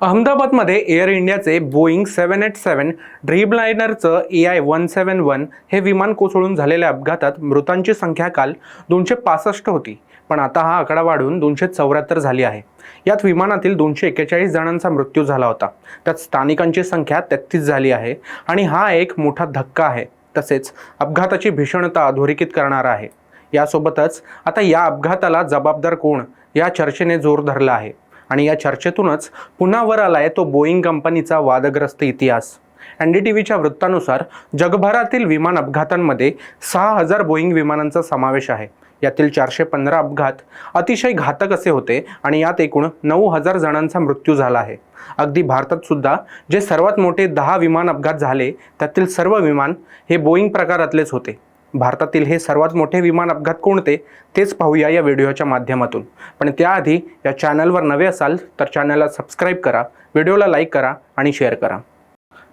अहमदाबादमध्ये एअर इंडियाचे Boeing seven eight seven ड्रीमलायनरचं A I one seven one हे विमान कोसळून झालेल्या अपघातात मृतांची संख्या काल दोनशे पासष्ट होती. पण आता हा आकडा वाढून दोनशे चौऱ्याहत्तर झाली आहे. यात विमानातील दोनशे एक्केचाळीस जणांचा मृत्यू झाला होता. त्यात स्थानिकांची संख्या तेहतीस झाली आहे आणि हा एक मोठा धक्का आहे. तसेच अपघाताची भीषणता अधोरेखित करणारा आहे. यासोबतच आता या अपघाताला जबाबदार कोण या चर्चेने जोर धरला आहे. आणि या चर्चेतूनच पुन्हा वर आलाय तो बोईंग कंपनीचा वादग्रस्त इतिहास. एन डी टी व्हीच्या वृत्तानुसार जगभरातील विमान अपघातांमध्ये सहा हजार बोईंग विमानांचा समावेश आहे. यातील चारशे पंधरा अपघात अतिशय घातक असे होते आणि यात एकूण नऊ हजार जणांचा मृत्यू झाला आहे. अगदी भारतात सुद्धा जे सर्वात मोठे दहा विमान अपघात झाले त्यातील सर्व विमान हे बोईंग प्रकारातलेच होते. भारतातील हे सर्वात मोठे विमान अपघात कोणते तेच पाहूया या व्हिडिओच्या माध्यमातून. पण त्याआधी या चॅनलवर नवे असाल तर चॅनलला सबस्क्राईब करा व्हिडिओला लाईक करा आणि शेअर करा.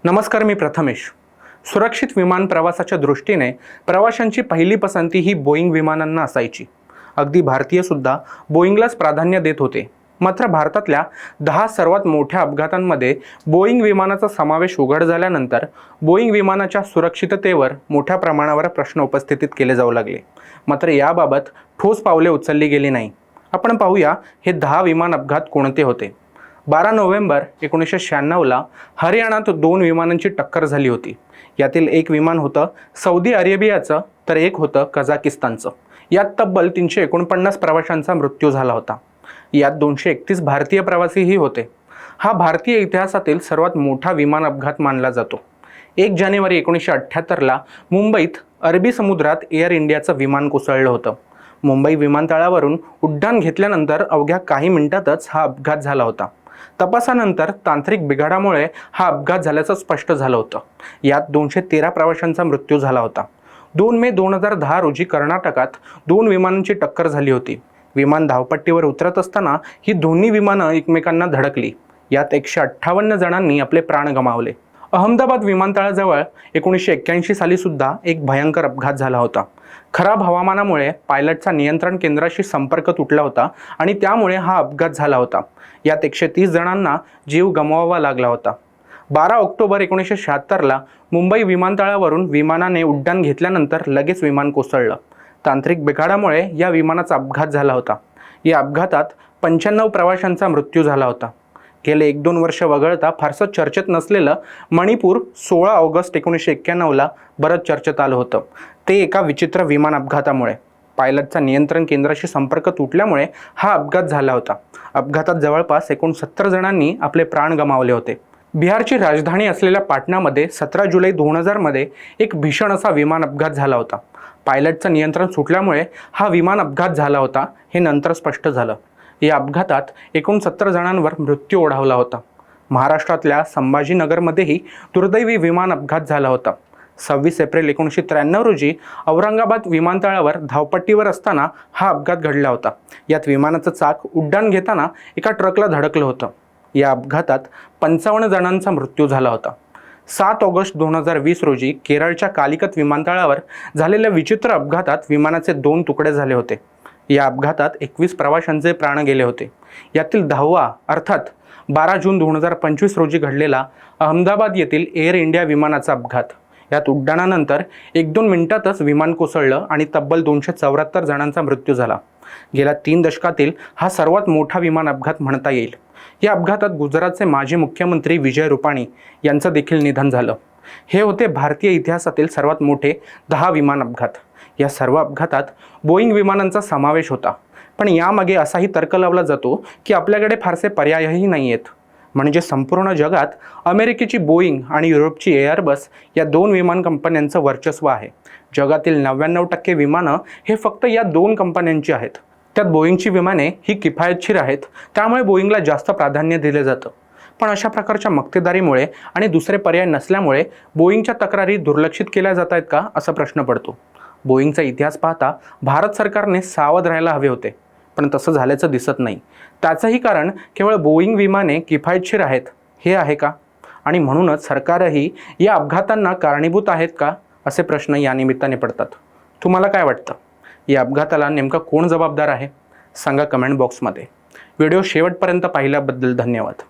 नमस्कार मी प्रथमेश. सुरक्षित विमान प्रवासाच्या दृष्टीने प्रवाशांची पहिली पसंती ही बोईंग विमानांना असायची. अगदी भारतीयसुद्धा बोईंगलाच प्राधान्य देत होते. मात्र भारतातल्या दहा सर्वात मोठ्या अपघातांमध्ये बोईंग विमानाचा समावेश उघड झाल्यानंतर बोईंग विमानाच्या सुरक्षिततेवर मोठ्या प्रमाणावर प्रश्न उपस्थितीत केले जाऊ लागले. मात्र याबाबत ठोस पावले उचलली गेली नाही. आपण पाहूया हे दहा विमान अपघात कोणते होते. बारा नोव्हेंबर एकोणीसशे शहाण्णवला हरियाणात दोन विमानांची टक्कर झाली होती. यातील एक विमान होतं सौदी अरेबियाचं तर एक होतं कझाकिस्तानचं. यात तब्बल तीनशे एकोणपन्नास प्रवाशांचा मृत्यू झाला होता. यात दोनशे एकतीस भारतीय प्रवासीही होते. हा भारतीय इतिहासातील सर्वात मोठा विमान अपघात मानला जातो. एक जानेवारी एकोणीसशे अठ्ठ्याहत्तरला मुंबईत अरबी समुद्रात एअर इंडियाचं विमान कोसळलं होतं. मुंबई विमानतळावरून उड्डाण घेतल्यानंतर अवघ्या काही मिनिटातच हा अपघात झाला होता. तपासानंतर तांत्रिक बिघाडामुळे हा अपघात झाल्याचं स्पष्ट झालं होतं. यात दोनशे तेरा प्रवाशांचा मृत्यू झाला होता. दोन मे दोन हजार दहा रोजी कर्नाटकात दोन विमानांची टक्कर झाली होती. विमान धावपट्टीवर उतरत असताना ही दोन्ही विमानं एकमेकांना धडकली. यात एकशे अठ्ठावन्न जणांनी आपले प्राण गमावले. अहमदाबाद विमानतळाजवळ एकोणीसशे एक्क्याऐंशी साली सुद्धा एक भयंकर अपघात झाला होता. खराब हवामानामुळे पायलटचा नियंत्रण केंद्राशी संपर्क तुटला होता आणि त्यामुळे हा अपघात झाला होता. यात एकशे तीस जणांना जीव गमवावा लागला होता. बारा ऑक्टोबर एकोणीसशे शहात्तरला मुंबई विमानतळावरून विमानाने उड्डाण घेतल्यानंतर लगेच विमान कोसळलं. तांत्रिक बिघाडामुळे या विमानाचा अपघात झाला होता. या अपघातात पंच्याण्णव प्रवाशांचा मृत्यू झाला होता. गेले एक दोन वर्ष वगळता फारसं चर्चेत नसलेलं मणिपूर सोळा ऑगस्ट एकोणीसशे एक्क्याण्णवला बरंच चर्चेत आलं होतं. ते एका विचित्र विमान अपघातामुळे. पायलटचा नियंत्रण केंद्राशी संपर्क तुटल्यामुळे हा अपघात झाला होता. अपघातात जवळपास एकूण सत्तर जणांनी आपले प्राण गमावले होते. बिहारची राजधानी असलेल्या पाटणामध्ये सतरा जुलै दोन हजारमध्ये एक भीषण असा विमान अपघात झाला होता. पायलटचं नियंत्रण सुटल्यामुळे हा विमान अपघात झाला होता हे नंतर स्पष्ट झालं. या अपघातात एकूण सत्तर जणांवर मृत्यू ओढावला होता. महाराष्ट्रातल्या संभाजीनगरमध्येही दुर्दैवी विमान अपघात झाला होता. सव्वीस एप्रिल एकोणीसशे त्र्याण्णव रोजी औरंगाबाद विमानतळावर धावपट्टीवर असताना हा अपघात घडला होता. यात विमानाचं चाक उड्डाण घेताना एका ट्रकला धडकलं होतं. या अपघातात पंचावन्न जणांचा मृत्यू झाला होता. सात ऑगस्ट दोन हजार वीस रोजी केरळच्या कालिकत विमानतळावर झालेल्या विचित्र अपघातात विमानाचे दोन तुकडे झाले होते. या अपघातात एकवीस प्रवाशांचे प्राण गेले होते. यातील दहावा अर्थात बारा जून दोन हजार पंचवीस रोजी घडलेला अहमदाबाद येथील एअर इंडिया विमानाचा अपघात. यात उड्डाणानंतर एक दोन मिनिटातच विमान कोसळलं आणि तब्बल दोनशे चौऱ्याहत्तर जणांचा मृत्यू झाला. गेल्या तीन दशकातील हा सर्वात मोठा विमान अपघात म्हणता येईल. या अपघातात गुजरातचे माजी मुख्यमंत्री विजय रुपाणी यांचं देखील निधन झालं. हे होते भारतीय इतिहासातील सर्वात मोठे दहा विमान अपघात. या सर्व अपघातात बोईंग विमानांचा समावेश होता. पण यामागे असाही तर्क लावला जातो की आपल्याकडे फारसे पर्यायही नाही आहेत म्हणजे संपूर्ण जगात अमेरिकेची बोईंग आणि युरोपची एअरबस या दोन विमान कंपन्यांचं वर्चस्व आहे. जगातील नव्याण्णव टक्के विमानं हे फक्त या दोन कंपन्यांची आहेत. त्यात बोईंगची विमाने ही किफायतशीर आहेत त्यामुळे बोईंगला जास्त प्राधान्य दिले जातं. पण अशा प्रकारच्या मक्तेदारीमुळे आणि दुसरे पर्याय नसल्यामुळे बोईंगच्या तक्रारी दुर्लक्षित केल्या जात आहेत का असा प्रश्न पडतो. बोईंगचा इतिहास पाहता भारत सरकारने सावध राहायला हवे होते पण तसं झाल्याचं दिसत नाही. त्याचंही कारण केवळ बोईंग विमाने किफायतशीर आहेत हे आहे का? आणि म्हणूनच सरकारही या अपघातांना कारणीभूत आहेत का असे प्रश्न या निमित्ताने पडतात. तुम्हाला काय वाटतं? या अपघाताला नेमका कोण जबाबदार आहे? सांगा कमेंट बॉक्समध्ये व्हिडिओ शेवटपर्यंत पाहिल्याबद्दल धन्यवाद.